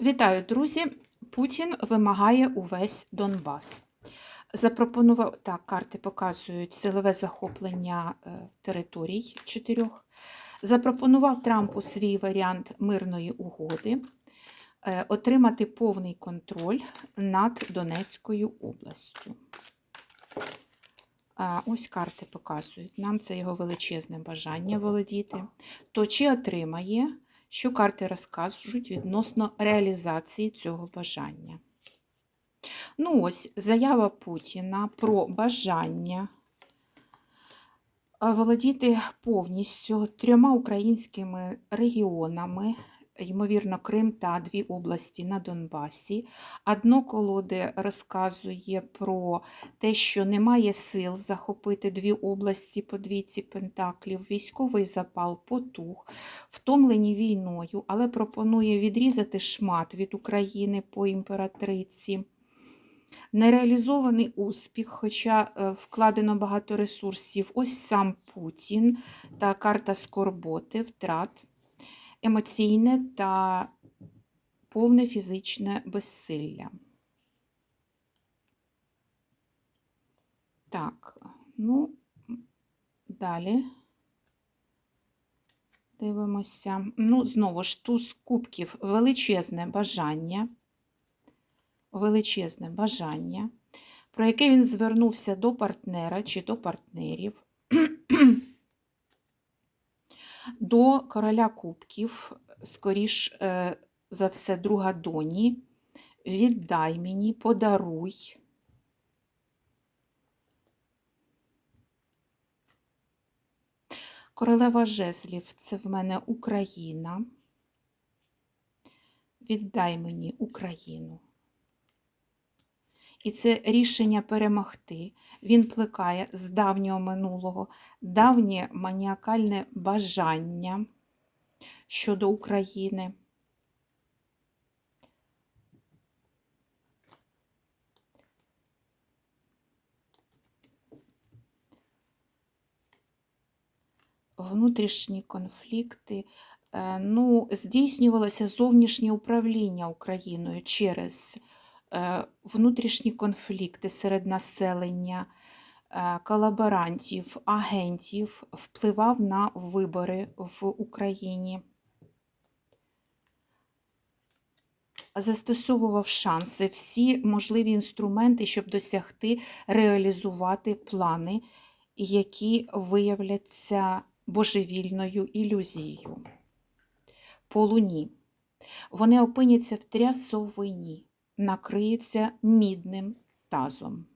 Вітаю, друзі! Путін вимагає увесь Донбас. Запропонував так, карти показують силове захоплення е, територій чотирьох. Запропонував Трампу свій варіант мирної угоди, е, отримати повний контроль над Донецькою областю. Ось карти показують. Нам це його величезне бажання володіти. То чи отримає, що карти розкажуть відносно реалізації цього бажання. Ну ось заява Путіна про бажання володіти повністю трьома українськими регіонами, ймовірно, Крим та дві області на Донбасі. Одно колоди розказує про те, що немає сил захопити дві області по двійці пентаклів, військовий запал потух, втомлені війною, але пропонує відрізати шмат від України по імператриці. Нереалізований успіх, хоча е, вкладено багато ресурсів. Ось сам Путін та карта скорботи, втрат, емоційне та повне фізичне безсилля. Так, ну, далі. Дивимося. Ну, знову ж, туз кубків величезне бажання величезне бажання, про яке він звернувся до партнера чи до партнерів, до короля кубків, скоріш е, за все, друга доні, віддай мені, подаруй. Королева жезлів це в мене Україна. Віддай мені Україну. І це рішення перемогти. Він плекає з давнього минулого, давнє маніакальне бажання щодо України. Внутрішні конфлікти. Е, Ну, здійснювалося зовнішнє управління Україною через внутрішні конфлікти серед населення, е, колаборантів, агентів впливав на вибори в Україні. Застосовував шанси, всі можливі інструменти, щоб досягти реалізувати плани, які виявляться божевільною ілюзією. По луні. Вони опиняться в трясовині накриються мідним тазом.